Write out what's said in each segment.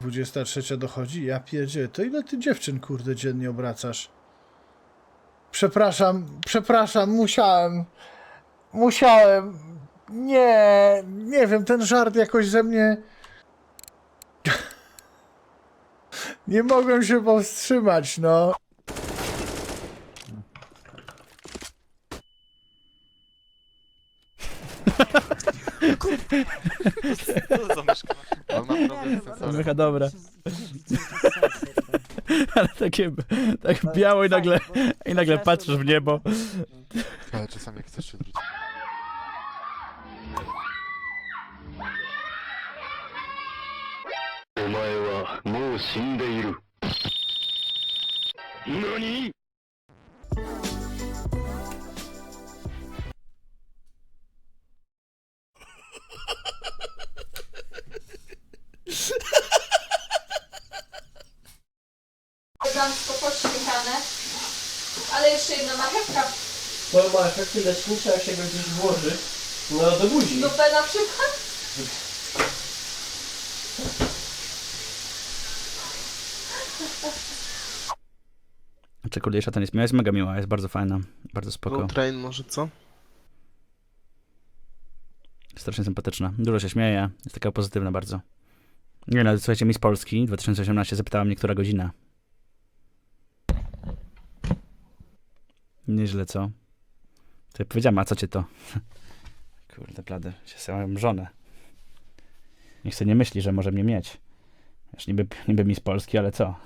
23 dochodzi? Ja pierdzie, to ile ty dziewczyn, kurde, dziennie obracasz? Przepraszam, przepraszam, musiałem. Musiałem. Nie, nie wiem, ten żart jakoś ze mnie... Nie mogłem się powstrzymać, no. Co za? Mecha dobra. Ale takie, tak biało i nagle, i nagle patrzysz w niebo. Ale czasami jak chcesz się. Omae wa mou shindeiru. Nani? elegancko podświetlane. Ale jeszcze jedna marchewka. To ma efekty lecznicze, jak się go gdzieś włoży. No do buzi. Dupę na przykład. Czekolwiek szatan jest miła, jest mega miła, jest bardzo fajna, bardzo spoko. No, train może co? Strasznie sympatyczna, dużo się śmieje, jest taka pozytywna bardzo. Nie no, słuchajcie, Miss Polski 2018 zapytała mnie, która godzina. Nieźle, co? To ja powiedziałem, a co cię to? Kurde, blady, się swoją żonę. Niech sobie nie myśli, że może mnie mieć. Wiesz, niby, niby Miss Polski, ale co?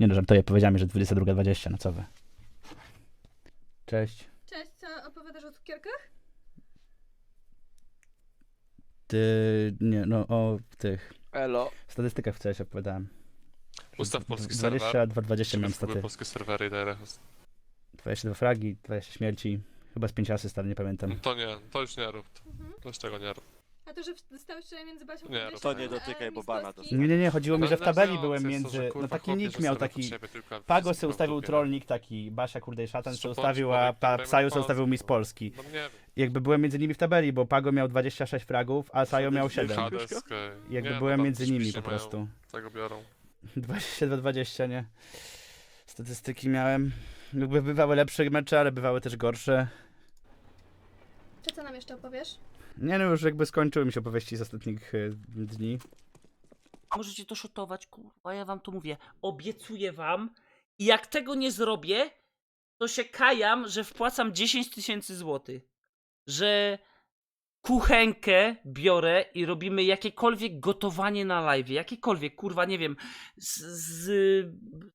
Nie no, żartuję, powiedziałem, że 22.20, no co wy? Cześć. Cześć, co opowiadasz o cukierkach? Ty, nie, no o tych Elo. statystykach się opowiadałem. Ustaw polski serwer. 22, 20 miałem Spróbuj staty. polskie serwery i daj rechos. 22 fragi, 20 śmierci, chyba z 5 asyst, ale nie pamiętam. No To nie, to już nie rób. Weź tego nie rób. A to, że dostałeś wczoraj między Basią Nie, Kudysią, to nie a dotykaj, Miss bo bana Polski? dostaniesz. Nie, nie, nie, chodziło mi, że w tabeli byłem Najważniejsze jest to, że, między, no taki nick miał taki, Pago sobie ustawił trollnik taki, Basia kurde i szatan bądź ustawił, a pa, Psaju sobie ustawił palce. Miss Polski. No nie wiem. Jakby byłem między nimi w tabeli, bo Pago miał 26 fragów, a Sajo miał 7. Hades, okej. Jakby Nie, no byłem tam między nimi po prostu. Tego biorą. 22-20, nie? Statystyki miałem. Jakby bywały lepsze mecze, ale bywały też gorsze. To co nam jeszcze opowiesz? Nie no, już jakby skończyły mi się opowieści z ostatnich e, dni. Możecie to szotować, kurwa, ja wam to mówię. Obiecuję wam. I jak tego nie zrobię, to się kajam, że wpłacam 10 tysięcy złotych. Że kuchenkę biorę i robimy jakiekolwiek gotowanie na live. Jakiekolwiek, kurwa, nie wiem. Z, z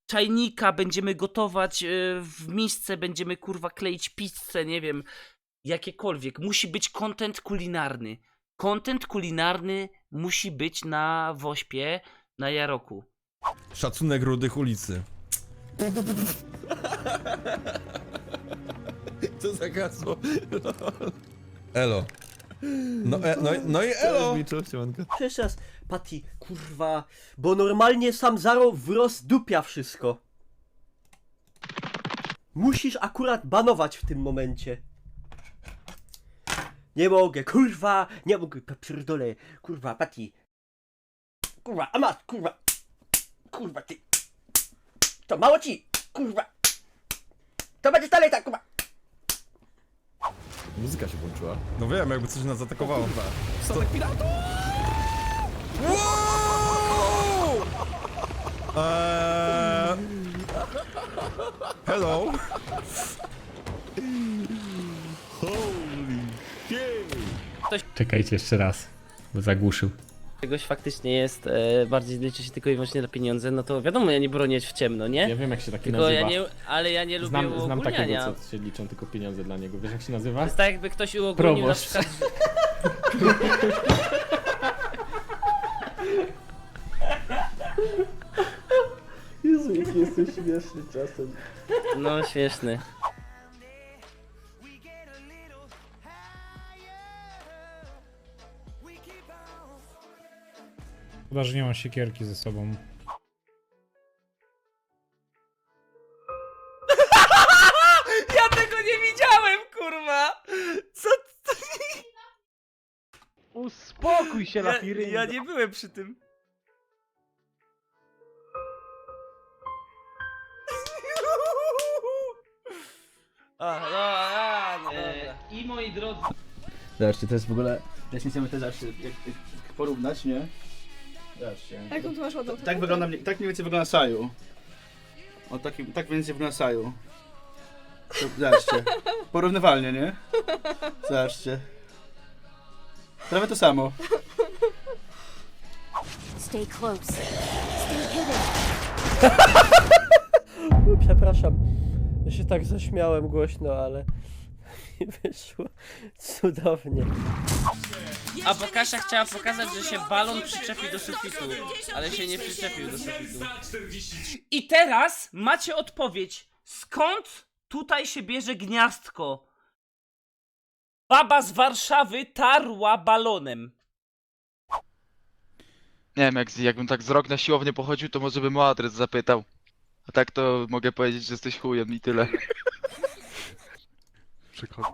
czajnika będziemy gotować e, w misce, będziemy kurwa kleić pizzę, nie wiem. Jakiekolwiek. Musi być content kulinarny. Content kulinarny musi być na Wośpie, na Jaroku. Szacunek rudych ulicy. Co za hasło? Elo. No, e, no, i- no i elo! Jeszcze raz, Pati, kurwa, bo normalnie sam Zaro wrozdupia wszystko. Musisz akurat banować w tym momencie. Nie mogę, kurwa, nie mogę, p- pierdolę, kurwa, Pati. Kurwa, a masz, kurwa, kurwa, ty. To mało ci, kurwa. To będzie dalej tak, kurwa. Muzyka się włączyła. No wiem, jakby coś nas zaatakowało. Statek piratów! Wow! Eee... Hello! Czekajcie jeszcze raz, bo zagłuszył. Czegoś faktycznie jest, e, bardziej liczy się tylko i wyłącznie na pieniądze, no to wiadomo, ja nie bronię w ciemno, nie? Ja wiem jak się taki Tylko nazywa. ja nie, ale ja nie lubię znam, znam takiego, uogólniania. co się liczą tylko pieniądze dla niego. Wiesz jak się To nazywa? jest tak jakby ktoś uogólnił na Proboszcz. przykład... Jezu, jaki jesteś śmieszny czasem. No, śmieszny. Chyba, że nie mam siekierki ze sobą. Ja tego nie widziałem, kurwa! Co? Uspokój się, Ja, ja nie byłem przy tym. A, no, a, no. E, I moi drodzy, Zobaczcie, to jest w ogóle... Teraz nie chcemy też jak, jak porównać, nie? Zobaczcie. Jaką tu masz ładną Tak wygląda, mniej- tak mniej więcej wygląda Saju. O, tak, tak mniej więcej wygląda Saju. To, zobaczcie. Porównywalnie, nie? Zobaczcie. Prawie to samo. Stay close. Stay hidden. Przepraszam, ja się tak zaśmiałem głośno, ale mi wyszło cudownie. A bo Kasia chciała pokazać, że się balon przyczepi do sufitu, ale się nie przyczepił do sufitu. I teraz macie odpowiedź. Skąd tutaj się bierze gniazdko? Baba z Warszawy tarła balonem. Nie wiem, jak, jakbym tak z rok na siłownię pochodził, to może bym o adres zapytał. A tak to mogę powiedzieć, że jesteś chujem i tyle. Przychodzi.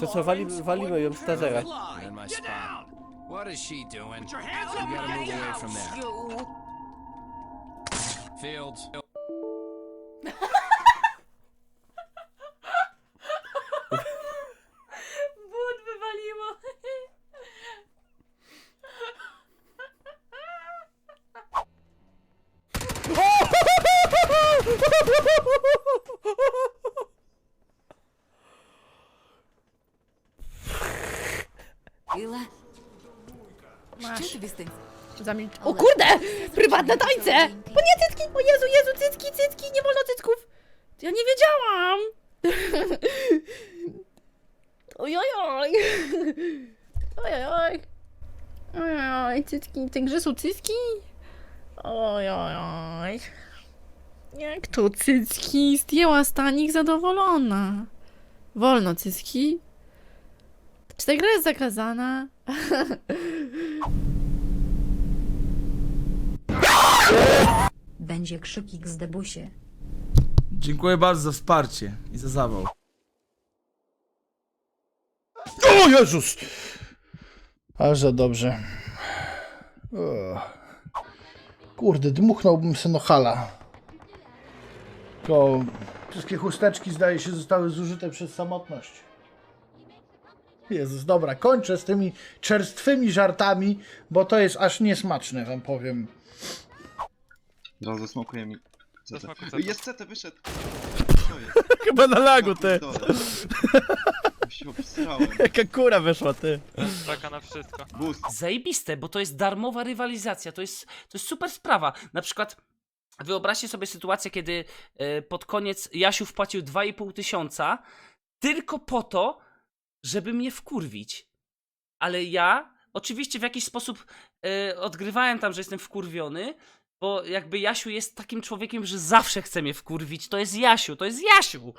To co, wali, walimy ją z tazera. What is she doing? You gotta move away from there. Fields. Zamilcz. O kurde! Prywatne tańce! O nie, cycki! O Jezu, Jezu, cycki, cycki! Nie wolno cycków! Ja nie wiedziałam! Ojojoj! Ojojoj! Ojojoj, cycki. Grze są cycki? Ojojoj. Jak to cycki? Zdjęła stanik zadowolona. Wolno cycki. Czy ta gra jest zakazana? Będzie krzykik z debusie. Dziękuję bardzo za wsparcie i za zawał. O Jezus! Aż za dobrze. Uch. Kurde, dmuchnąłbym Senohala. Tylko wszystkie chusteczki zdaje się zostały zużyte przez samotność. Jezus, dobra, kończę z tymi czerstwymi żartami, bo to jest aż niesmaczne, wam powiem. No, zasmokuje mi. Jest CT, wyszedł. Chyba na lagu, ty. się obsrałem. Jaka kura weszła, ty. Taka na wszystko. Boost. Zajebiste, bo to jest darmowa rywalizacja, to jest, to jest super sprawa. Na przykład wyobraźcie sobie sytuację, kiedy e, pod koniec Jasiu wpłacił 2,5 tysiąca tylko po to, żeby mnie wkurwić. Ale ja oczywiście w jakiś sposób e, odgrywałem tam, że jestem wkurwiony, bo jakby Jasiu jest takim człowiekiem, że zawsze chce mnie wkurwić. To jest Jasiu, to jest Jasiu.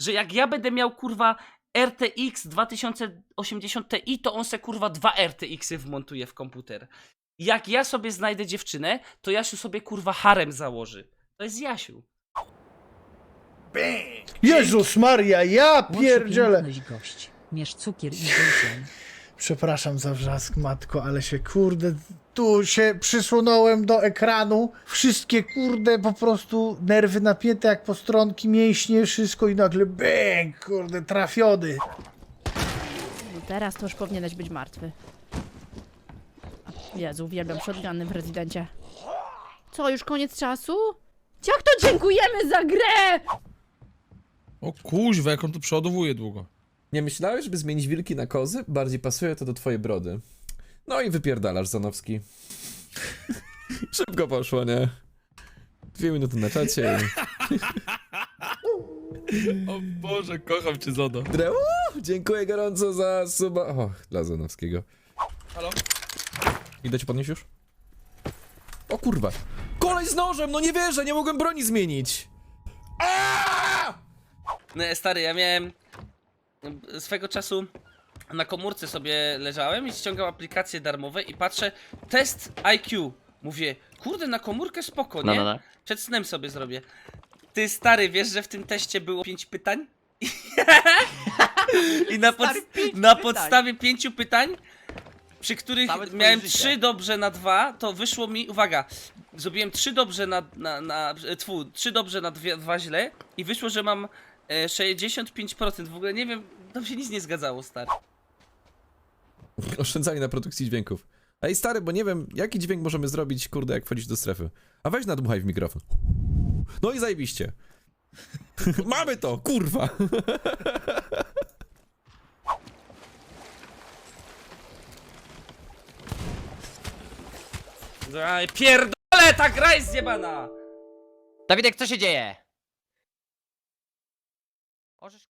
Że jak ja będę miał kurwa RTX 2080 Ti, to on se kurwa dwa RTX-y wmontuje w komputer. Jak ja sobie znajdę dziewczynę, to Jasiu sobie kurwa harem założy. To jest Jasiu. Jezus Maria, ja pierdzielę! gość. Mierz cukier i. Przepraszam za wrzask, matko, ale się kurde, tu się przysunąłem do ekranu. Wszystkie kurde, po prostu nerwy napięte jak postronki, mięśnie, wszystko i nagle bang, kurde, trafiony. No teraz to już powinieneś być martwy. Jezu, uwielbiam shotguny w rezydencie. Co, już koniec czasu? Jak to dziękujemy za grę? O kuźwa, jak on tu przodowuje długo. Nie myślałeś, żeby zmienić wilki na kozy? Bardziej pasuje to do twojej brody. No i wypierdalasz, Zanowski. Szybko poszło, nie? Dwie minuty na czacie i... O Boże, kocham cię, Zodo. Dre- Uuu, Dziękuję gorąco za suba... Och, dla Zanowskiego. Halo? Idę ci podnieść już? O kurwa. Kolej z nożem, no nie wierzę, nie mogłem broni zmienić. No, stary, ja miałem swego czasu na komórce sobie leżałem i ściągał aplikacje darmowe i patrzę, test IQ. Mówię, kurde, na komórkę spoko, nie? Przed snem sobie zrobię. Ty stary, wiesz, że w tym teście było pięć pytań? I na, pod, na podstawie pięciu pytań, przy których miałem trzy dobrze na dwa, to wyszło mi, uwaga, zrobiłem trzy dobrze na, na, na tfu, trzy dobrze na dwie, dwa źle i wyszło, że mam E, 65%, w ogóle nie wiem, tam się nic nie zgadzało, stary. Oszczędzali na produkcji dźwięków. Ej, stary, bo nie wiem, jaki dźwięk możemy zrobić, kurde, jak wchodzić do strefy. A weź nadmuchaj w mikrofon. No i zajebiście. Mamy to, kurwa! Aj, pierdolę, ta gra jest zjebana! Dawidek, co się dzieje? Også